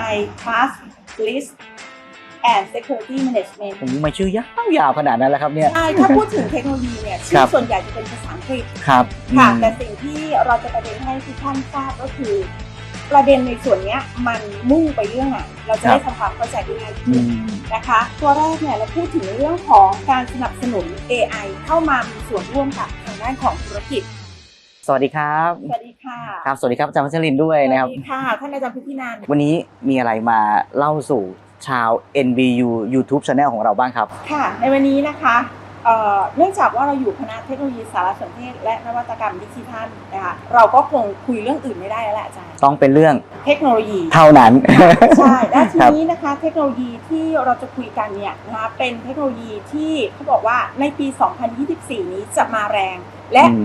AI Task List and Security Management ผมไม่ชื่อยาวๆขนาดนั้นแล้วครับเนี่ย ใช่ถ้าพูดถึงเทคโนโลยีเนี่ยชื่ครัอบ ส่วนใหญ่จะเป็นภาษาอังกฤษครับค่ะอืม แต่สิ่งที่เราจะประเด็นให้ทุกท่านทราบก็คือ ประเด็นในส่วนเนี้ยมันมุ่งไปเรื่องไหนเราจะได้ทำความเข้าใจได้ง่ายอืขึ้นมนะคะตัวแรกเนี่ยเราพูดถึงเรื่องของการสนับสนุน AI เข้ามามีส่วนร่วมกับทางด้านของธุรกิจส วัสดีครับสวัสดีค่ะครับสวัสดีครับอาจารย์พัชรินทร์ด้วยสนะครับวัสดีค่ะท่านอาจารย์พุทธินันท์วันนี้มีอะไรมาเล่าสู่ชาว NBU YouTube Channel ของเราบ้างครับ ค่ะ ในวันนี้นะคะเอ่อเนื่องจากว่าเราอยู่คณะเทคโนโลยีสารสนเทศ และนวัตกรรมดิจิทัลนะคะเราก็คงคุยเรื่องอื่นไม่ได้แล้วแหละอาจารย์ต้องเป็นเรื่องเทคโนโลยี เท่านั้นใช่และทีครับนี้นะคะเทคโนโลยีที่เราจะคุยกันเนี่ยนะคะเป็นเทคโนโลยีที่เขาบอกว่าในปี 2024 นี้จะมาแรงและอื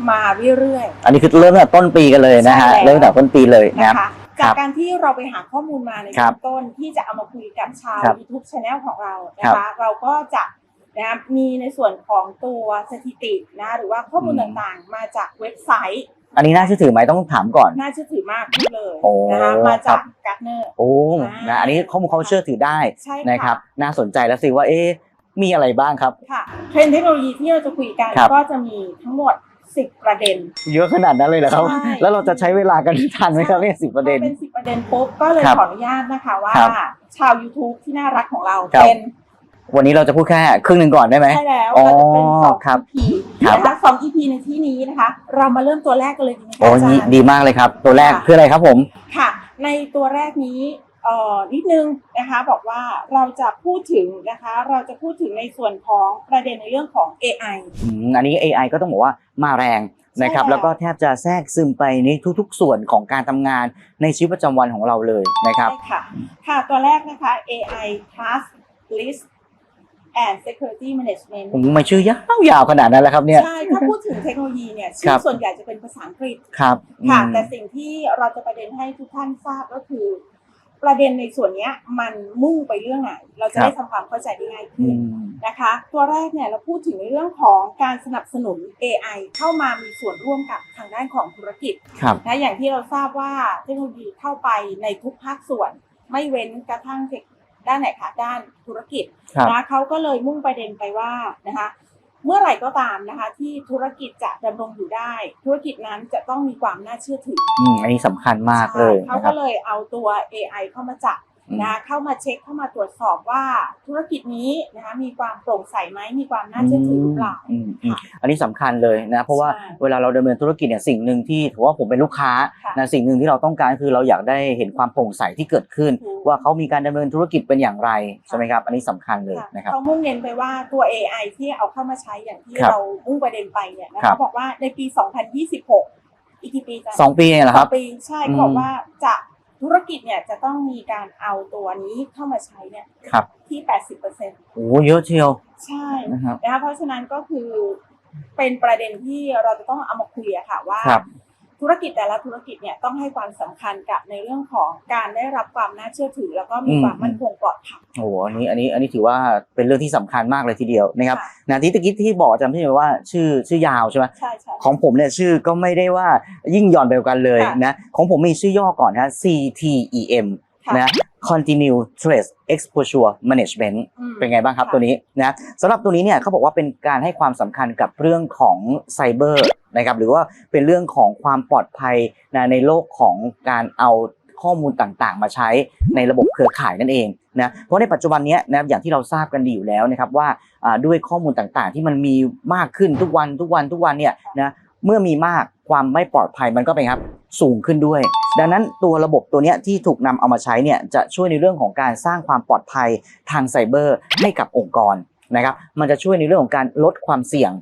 มมาเรื่อยอันนี้คือเริ่มตั้งแต่ต้นปีกันเลยนะฮะ ใช่แล้ว เริ่มตั้งแต่ต้นปีเลยๆนะนะครับคะครัจากบการที่เราไปหาข้อมูลมาในครัเบื้บองต้นที่จะเอามาคุยกับชาว ครับ YouTube Channel ของเรานะคะเราก็จะนะครับมีในส่วนของตัวสถิตินะหรือว่าข้อมูลอืม ต่างๆ มาจากเว็บไซต์อันนี้น่าเชื่อถือไหมต้องถามก่อน น่าเชื่อถือมากพูดเลยโอ้นะคะมาครัจากบการ์เนอร์ โอ้อ่านนะอันนี้ข้อมูลเขาเชื่อถือได้ใช่นะครับค่ะน่าสนใจแล้วสิว่าเอ๊ะมีอะไรบ้างครับ ค่ะเทรนด์เทคโนโลยีที่เราจะคุยกันครับก็จะมีทั้งหมด 10ประเด็นเยอะขนาดนั้นเลยเหรอครับ ใช่ แล้วเราจะใช้เวลากันทันไหมครับเนี่ยสิบประเด็น พอเป็น10ประเด็นปุ๊บก็เลยครับขออนุญาตนะคะว่า ครับชาว YouTube ที่น่ารักของเราครับ เป็นวันนี้เราจะพูดแค่ครึ่งหนึ่งก่อนได้ไหม ใช่แล้วอ๋อก็จะเป็นสอง ครับ EP ครับ นะคะสอง EP ในที่นี้นะคะ เรามาเริ่มตัวแรกกันเลยดีไหมคะโอ้อาจารนี่ย์ ดีมากเลยครับ ตัวแรกค่ะ คืออะไรครับผม ค่ะ ในตัวแรกนี้เอ่อ นิดนึงนะคะบอกว่าเราจะพูดถึงนะคะเราจะพูดถึงในส่วนของประเด็นในเรื่องของ AI อืมอันนี้ AI ก็ต้องบอกว่ามาแรงนะครับใช่แล้วแล้วก็แทบจะแทรกซึมไปในทุก ๆ ส่วนของการทำงานในชีวิตประจำวันของเราเลยนะครับ ใช่ค่ะ ค่ะตัวแรกนะคะ AI Task List and Security Management ผมไม่ชื่อยาวๆขนาดนั้นแล้วครับเนี่ย ใช่ ถ้าพูดถึงเทคโนโลยีเนี่ยคชื่รัอบ ส่วนใหญ่จะเป็นภาษาอังกฤษ ครับค่ะ อืม แต่สิ่งที่เราจะประเด็นให้ทุกท่านทราบก็คือ ประเด็นในส่วนเนี้ยมันมุ่งไปเรื่องไหน เราจะได้ทำความเข้าใจได้ง่ายอืขึ้นมนะคะ ตัวแรกเนี่ยเราพูดถึงในเรื่องของการสนับสนุน AI เข้ามามีส่วนร่วมกับทางด้านของธุรกิจครับนะอย่างที่เราทราบว่าเทคโนโลยีเข้าไปในทุกภาคส่วน ไม่เว้นกระทั่งเทคด้านไหนคะด้านธุรกิจครับนะเขาก็เลยมุ่งประเด็นไปว่านะคะ เมื่อไหร่ก็ตามนะคะ ที่ธุรกิจจะดำรงอยู่ได้ ธุรกิจนั้นจะต้องมีความน่าเชื่อถืออืมอันนี้สำคัญมากเลยใช่เขานะคก็รับเลยเอาตัว AI เข้ามาจับอืม นะเข้ามาเช็คเข้ามาตรวจสอบว่าธุรกิจนี้นะคะมีความโปร่งใสไหมมีความน่าเชื่อถือหรือเปล่าอืมอืมค่ะอันนี้สำคัญเลยนะเพราะว่าใช่เวลาเราดำเนินธุรกิจเนี่ยสิ่งหนึ่งที่ถือว่าผมเป็นลูกค้าค่ะนะสิ่งหนึ่งที่เราต้องการคือเราอยากได้เห็นความโปร่งใสที่เกิดขึ้นถูกว่าเขามีการดำเนินธุรกิจเป็นอย่างไรใช่ไหมครับอันนี้สำคัญเลยค่ะนะครับเขามุ่งเน้นไปว่าตัว AI ที่เอาเข้ามาใช้อย่างที่ครับเรามุ่งประเด็นไปเนี่ยนะครัคะบบอกว่าในปี 2026 อีกกี่ปีจ้ะสองปีเองเหรอครับสองปีใช่อืมเขาบอกว่าจะ ธุรกิจเนี่ยจะต้องมีการเอาตัวนี้เข้ามาใช้เนี่ยครับ ที่ 80%โอ้เยอะเชียว ใช่นะครับนะคะเพราะฉะนั้นก็คือเป็นประเด็นที่เราจะต้องเอามาคุยอะค่ะว่า ครับ ธุรกิจแต่ละธุรกิจเนี่ยต้องให้ความสำคัญกับในเรื่องของการได้รับความน่าเชื่อถือ แล้วก็มีอืมความมั่นคงปลอดภัยโอ้โหอันนี้อันนี้อันนี้ถือว่าเป็นเรื่องที่สำคัญมากเลยทีเดียวนะครับค่ะนะที่ตะกี้ที่บอกอาจารย์พี่ว่าชื่อชื่อยาวใช่ไหมใช่ใช่ของผมเนี่ยชื่อก็ไม่ได้ว่ายิ่งหย่อนไปกว่ากันเลยค่ะนะของผมมีชื่อย่อก่อนนะ CTEM ค่ะ นะ Continue Trace Exposure Management อืมเป็นไงบ้างครับค่ะตัวนี้นะสำหรับตัวนี้เนี่ยเขาบอกว่าเป็นการให้ความสำคัญกับเรื่องของไซเบอร์นะครับหรือว่าเป็นเรื่องของความปลอดภัยนะในโลกของการเอาข้อมูลต่างๆ มาใช้ในระบบเครือข่ายนั่นเองนะเพราะในปัจจุบันเนี้ยนะอย่างที่เราทราบกันดีอยู่แล้วนะครับว่าอ่าด้วยข้อมูลต่างๆ ที่มันมีมากขึ้นทุกวันทุกวันทุกวันเนี่ยนะ เมื่อมีมากความไม่ปลอดภัยมันก็เป็นครับสูงขึ้นด้วย ดังนั้นตัวระบบตัวเนี้ยที่ถูกนำเอามาใช้เนี่ยจะช่วยในเรื่องของการสร้างความปลอดภัยทางไซเบอร์ให้กับองค์กรนะครับ มันจะช่วยในเรื่องของการลดความเสี่ยง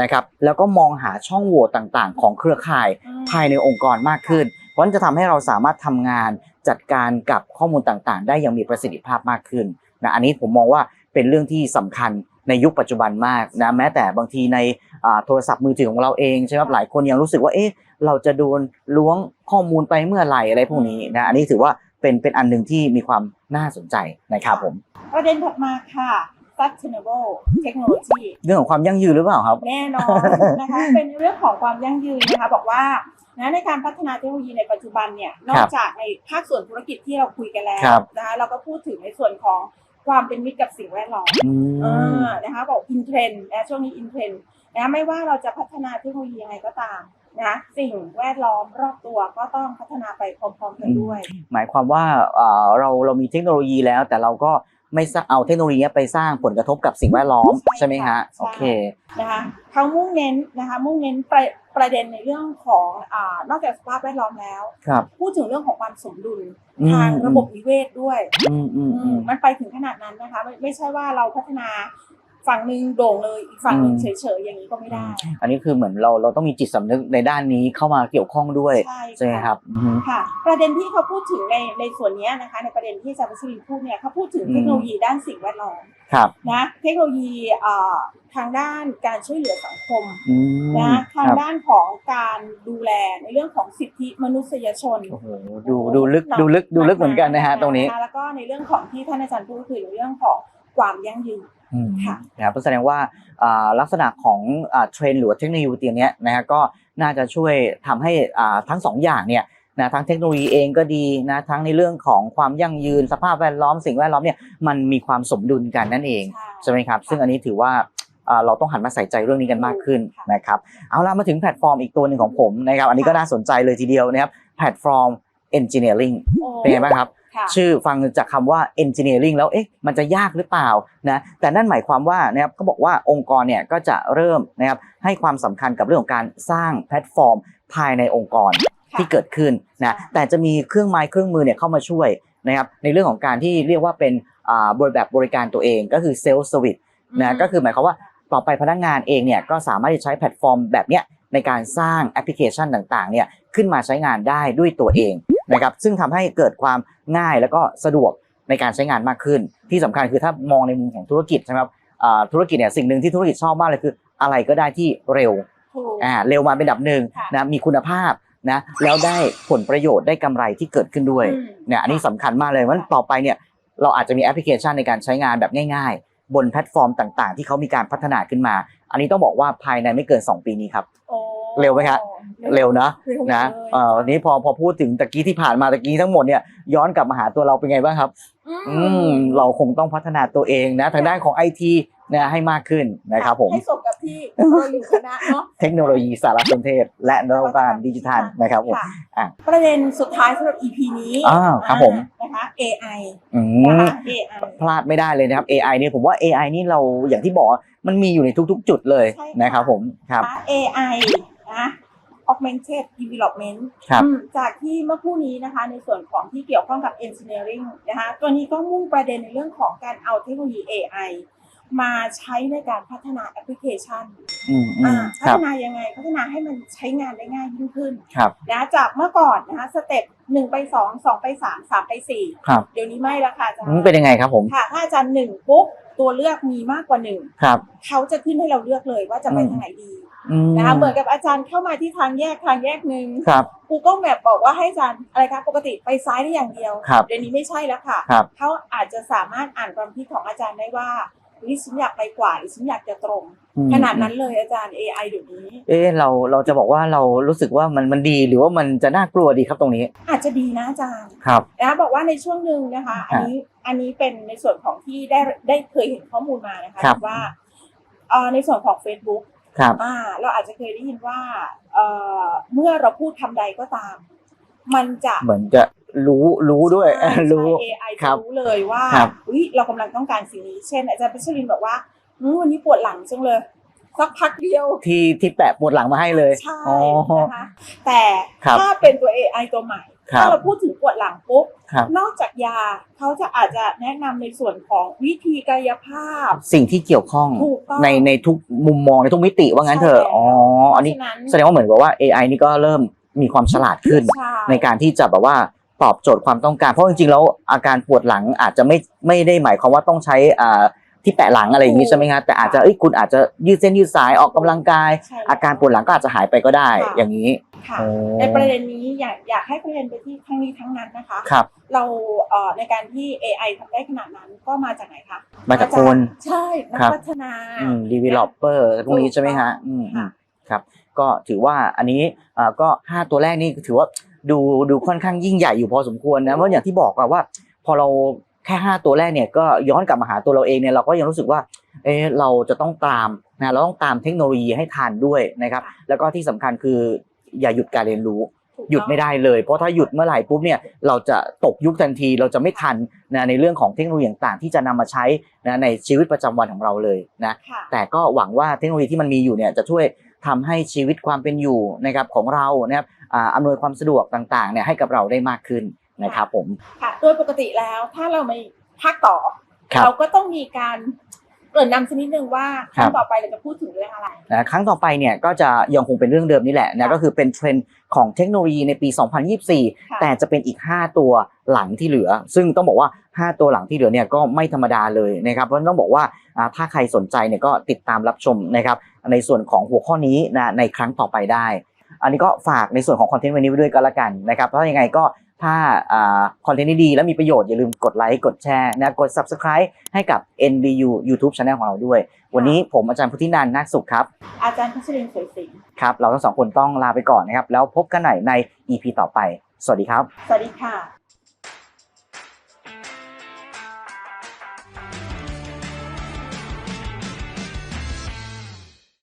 นะครับแล้วก็มองหาช่องโหว่ต่างๆ ของเครือข่ายอืมภายในองค์กรมากขึ้น เพราะฉะนั้นจะทำให้เราสามารถทำงานจัดการกับข้อมูลต่างๆ ได้อย่างมีประสิทธิภาพมากขึ้นนะอันนี้ผมมองว่าเป็นเรื่องที่สำคัญ ในยุคปัจจุบันมากนะแม้แต่บางทีในอ่าโทรศัพท์มือถือของเราเองใช่ไหมครับหลายคนยังรู้สึกว่าเอ๊ะเราจะโดนล้วงข้อมูลไปเมื่อไหร่อะไรพวกนี้นะอันนี้ถือว่าเป็นเป็นอันหนึ่งที่มีความน่าสนใจนะครับผมประเด็นถัดมาค่ะ sustainable technology เรื่องของความยั่งยืนหรือเปล่าครับ แน่นอนนะคะเป็นเรื่องของความยั่งยืนนะคะบอกว่านะในการพัฒนาเทคโนโลยีในปัจจุบันเนี่ยนอครักบจากในภาคส่วนธุรกิจที่เราคุยกันแล้วครับนะคะเราก็พูดถึงในส่วนของ ความเป็นมิตรกับสิ่งแวดล้อมอือ่ามนะคะบอกอินเทรนด์นะช่วงนี้อินเทรนด์นะไม่ว่าเราจะพัฒนาเทคโนโลยียังไงก็ตามนะสิ่งแวดล้อมรอบตัวก็ต้องพัฒนาไปพร้อมๆกันด้วย หมายความว่าเอ่อเราเรามีเทคโนโลยีแล้วแต่เราก็ ไม่สร้างเอาเทคโนโลยีเนี้ยไปสร้างผลกระทบกับสิ่งแวดล้อมใช่ใช่ไหมค่ะฮะใช่โอเคนะคะเขามุ่งเน้นนะคะมุ่งเน้นประประเด็นในเรื่องของอานอกจากสภาพแวดล้อมแล้วครับพูดถึงเรื่องของความสมดุลอืมทางระบบนิเวศด้วยอืมอืมอืมมันไปถึงขนาดนั้นนะคะไม่ไม่ใช่ว่าเราพัฒนา ฝั่งหนึ่งโด่งเลยอีกฝั่งหนึ่งอืมเฉยๆอย่างนี้ก็ไม่ได้ อันนี้คือเหมือนเราเราต้องมีจิตสำนึกในด้านนี้เข้ามาเกี่ยวข้องด้วยใช่ใช่ไหมค่ะครับอืมค่ะ ประเด็นที่เขาพูดถึงในในส่วนเนี้ยนะคะ ในประเด็นที่อาจารย์พัชรินพูดเนี่ยเขาพูดถึงอืมเทคโนโลยีด้านสิ่งแวดล้อมครับนะเทคโนโลยีเอ่อทางด้านการช่วยเหลือสังคมอืมนะคทางรับด้านของการดูแลในเรื่องของสิทธิมนุษยชนโอ้โหดูดูลึกดูลึกดูลึกเหมือนกันนะฮะตรงนี้แล้วก็ในเรื่องของที่ท่านอาจารย์พูดก็คือในเรื่องของ ความยั่งยืนอืมค่ะนะครับก็แสดงว่าอ่าลักษณะของอ่าเทรนด์หรือว่าเทคโนโลยีตัวเนี้ยนะฮะก็น่าจะช่วยทำให้อ่าทั้งสองอย่างเนี่ยนะทั้งเทคโนโลยีเองก็ดีนะทั้งในเรื่องของความยั่งยืนสภาพแวดล้อมสิ่งแวดล้อมเนี่ยมันมีความสมดุลกันนั่นเองใช่ไหมครับซึ่งอันนี้ถือว่าอ่าเราต้องหันมาใส่ใจเรื่องนี้กันมากขึ้นค่ะนะครับเอาล่ะมาถึงแพลตฟอร์มอีกตัวหนึ่งของผมนะครับอันนี้ก็น่าสนใจเลยทีเดียวนะครับแพลตฟอร์ม engineering โอ้เป็นไงบ้างครับค่ะ ชื่อฟังจากคำว่า engineering แล้วเอ๊ะมันจะยากหรือเปล่านะแต่นั่นหมายความว่านะครับเขาบอกว่าองค์กรเนี่ยก็จะเริ่มนะครับให้ความสำคัญกับเรื่องของการสร้างแพลตฟอร์ม ภายในองค์กรค่ะที่เกิดขึ้นนะใช่แต่จะมีเครื่องไม้เครื่องมือเนี่ยเข้ามาช่วยนะครับในเรื่องของการที่เรียกว่าเป็นอ่าบริแบบบริการตัวเองก็คือเซลล์สวิตนะก็คือหมายความว่าต่อไปพนักงานเองเนี่ยก็สามารถจะใช้แพลตฟอร์มแบบเนี้ยในการสร้างแอปพลิเคชันต่างๆเนี่ยขึ้นมาใช้งานได้ด้วยตัวเอง นะครับซึ่งทำให้เกิดความง่ายแล้วก็สะดวกในการใช้งานมากขึ้น ที่สำคัญคือถ้ามองในมุมของธุรกิจใช่ไหมครับอ่าธุรกิจเนี่ยสิ่งหนึ่งที่ธุรกิจชอบมากเลยคือ อะไรก็ได้ที่เร็วถูกอ่าเร็วมาเป็นอันดับหนึ่งค่ะนะมีคุณภาพนะแล้วได้ผลประโยชน์ได้กำไรที่เกิดขึ้นด้วยอืมเนี่ยอันนี้สำคัญมากเลยว่าต่อไปเนี่ยเราอาจจะมีแอปพลิเคชันในการใช้งานแบบง่าย ๆ บนแพลตฟอร์มต่างๆ ที่เขามีการพัฒนาขึ้นมา อันนี้ต้องบอกว่าภายในไม่เกิน 2 ปีนี้ครับโอ้เร็วไหมครับ เร็วนะเร็วนะเลยเอ่อวันนี้พอพอพูดถึงตะกี้ที่ผ่านมาตะกี้ทั้งหมดเนี่ยย้อนกลับมาหาตัวเราเป็นไงบ้างครับ อืมเราคงต้องพัฒนาตัวเองนะ ทางด้านของไอทีนะให้มากขึ้นนะครับผมให้สมกับที่เราอยู่คณะเนาะเทคโนโลยีสารสนเทศ และนวัตกรรมดิจิทัลนะครับผมค่ะอะประเด็นสุดท้ายสำหรับ EP นี้อ้าวครับผมนะคะ AI อืนะมคะ AI พลาดไม่ได้เลยนะครับ AI เนี่ยผมว่า AI นี่เราอย่างที่บอกว่ามันมีอยู่ในทุก ๆ จุดเลยใช่ค่ะนะครับผมครับนะ AI นะ augmented development ครับอืมจากที่เมื่อครู่นี้นะคะในส่วนของที่เกี่ยวข้องกับ engineering นะคะตัวนี้ก็มุ่งประเด็นในเรื่องของการเอาเทคโนโลยี AI มาใช้ในการพัฒนาแอปพลิเคชันอืมอือ่ามพัครัฒบนายังไง พัฒนาให้มันใช้งานได้ง่ายยิ่งขึ้นครับนะจากเมื่อก่อนนะคะสเต็ปหนึ่งไปสองสองไปสามสามไปสี่ครับเดี๋ยวนี้ไม่ละค่ะอาจารอืมย์เป็นยังไงครับผมค่ะถ้าอาจารย์หนึ่งปุ๊บตัวเลือกมีมากกว่าหนึ่งครับเขาจะขึ้นให้เราเลือกเลยว่าจะไปอืมทางไหนดีอืม นะคะเหมือนกับอาจารย์เข้ามาที่ทางแยกทางแยกหนึ่งครับ Google Map บอกว่าให้อาจารย์อะไรคะปกติไปซ้ายได้อย่างเดียวครับเดี๋ยวนี้ไม่ใช่แล้วค่ะครับ เขาอาจจะสามารถอ่านความคิดของอาจารย์ได้ว่าวิฉันอยากไปกว่าหรือฉันอยากจะตรง อืม ขนาดนั้นเลยอาจารย์ AI เดี๋ยวนี้ เอ๊ะเราเราจะบอกว่าเรารู้สึกว่ามันมันดีหรือว่ามันจะน่ากลัวดีครับตรงนี้อาจจะดีนะอาจารย์ ครับ นะคะบอกว่าในช่วงหนึ่งนะคะ อันนี้อันนี้เป็นในส่วนของที่ได้ได้เคยเห็นข้อมูลมานะคะครับว่าเอ่อในส่วนของ Facebook ครับอ่าเราอาจจะเคยได้ยินว่าเอ่อเมื่อเราพูดคำใดก็ตาม มันจะเหมือนจะรู้รู้ด้วยใช่รู้ ใช่ AI ครัจะบรู้เลยว่าครับ อุ๊ยเรากำลังต้องการสิ่งนี้ เช่นอาจารย์พิชลินบอกว่าอืมวันนี้ปวดหลังจังเลยสักพักเดียว ที่ที่แปะปวดหลังมาให้เลยใช่อ๋อ นะคะแต่ครับ ถ้าเป็นตัว AI ตัวใหม่ครับ ถ้าเราพูดถึงปวดหลังปุ๊บครับนอกจากยาเขาจะอาจจะแนะนำในส่วนของวิธีกายภาพ สิ่งที่เกี่ยวข้องถูกต้องในในทุกมุมมองในทุกมิติว่างั้นเถอะใช่แล้วอ๋ออันนี้เพราะฉะนั้นแสดงว่าเหมือนกับว่า AI นี่ก็เริ่มมีความฉลาดขึ้นใช่ในการที่จะแบบว่าตอบโจทย์ความต้องการ เพราะจริงๆแล้วอาการปวดหลังอาจจะไม่ไม่ได้หมายความว่าต้องใช้อ่าที่แปะหลังอะไรอย่างนี้ใช่ไหมครับแต่อาจจะเอ้ยคุณอาจจะยืดเส้นยืดสายออกกำลังกายใช่แล้วอาการปวดหลังก็อาจจะหายไปก็ได้ค่ะอย่างนี้ ค่ะ โอ้ ในประเด็นนี้อยากอยากให้ประเด็นไปที่ทั้งนี้ทั้งนั้นนะคะ ครับ เราเอ่อในการที่ AI ทำได้ขนาดนั้นก็มาจากไหนคะมาจากคน ใช่นักครับ พัฒนา อืม developer พวกนี้ใช่ไหมฮะ อืมอืมก็ถือว่าอันนี้เอ่อก็ 5 ตัวแรกนี่ถือว่าดูดูค่อนข้างยิ่งใหญ่อยู่พอสมควรนะ เพราะอย่างที่บอกอะว่า พอเราแค่ 5 ตัวแรกเนี่ยก็ย้อนกลับมาหาตัวเราเองเนี่ยเราก็ยังรู้สึกว่า เออเราจะต้องตามนะเราต้องตามเทคโนโลยีให้ทันด้วยนะครับ แล้วก็ที่สำคัญคือ อย่าหยุดการเรียนรู้ถูกต้องหยุดไม่ได้เลย เพราะถ้าหยุดเมื่อไหร่ปุ๊บเนี่ยเราจะตกยุคทันทีเราจะไม่ทันนะในเรื่องของเทคโนโลยีต่างๆ ที่จะนำมาใช้นะในชีวิตประจำวันของเราเลยนะค่ะแต่ก็หวังว่าเทคโนโลยีที่มันมีอยู่เนี่ยจะช่วยทำให้ชีวิตความเป็นอยู่นะครับของเรานะครับอ่าอำนวยความสะดวกต่างๆเนี่ยให้กับเราได้มากขึ้นนะครับผมค่ะโดยปกติแล้วถ้าเราไม่ภาคต่อครับเราก็ต้องมีการ เกริ่นนำสักนิดนึงว่าคครัรั้บงต่อไปเราจะพูดถึงเรื่องอะไรนะครั้งต่อไปเนี่ยก็จะยังคงเป็นเรื่องเดิมนี่แหละค่ะนะก็คือเป็นเทรนด์ของเทคโนโลยีในปีค่ะ2024 แต่จะเป็นอีก 5 ตัวหลังที่เหลือ ซึ่งต้องบอกว่า 5 ตัวหลังที่เหลือเนี่ยก็ไม่ธรรมดาเลยนะครับเพราะฉะนั้นต้องบอกว่าอ่าถ้าใครสนใจเนี่ยก็ติดตามรับชมนะครับในส่วนของหัวข้อนี้นะในครั้งต่อไปได้ อันนี้ก็ฝากในส่วนของคอนเทนต์วันนี้ไว้ด้วยก็แล้วกันนะครับเพราะยังไงก็ ถ้าคอนเทนต์ดีๆและมีประโยชน์อย่าลืมกดไลค์กดแชร์นะกด subscribe ให้กับ NBU YouTube Channel ของเราด้วย วันนี้ผมอาจารย์พุทธินันท์นาคสุขครับ อาจารย์พัชรินทร์สวยสิงห์ครับ เราทั้งสองคนต้องลาไปก่อนนะครับ แล้วพบกันใหม่ใน EP ต่อไป สวัสดีครับ สวัสดีค่ะ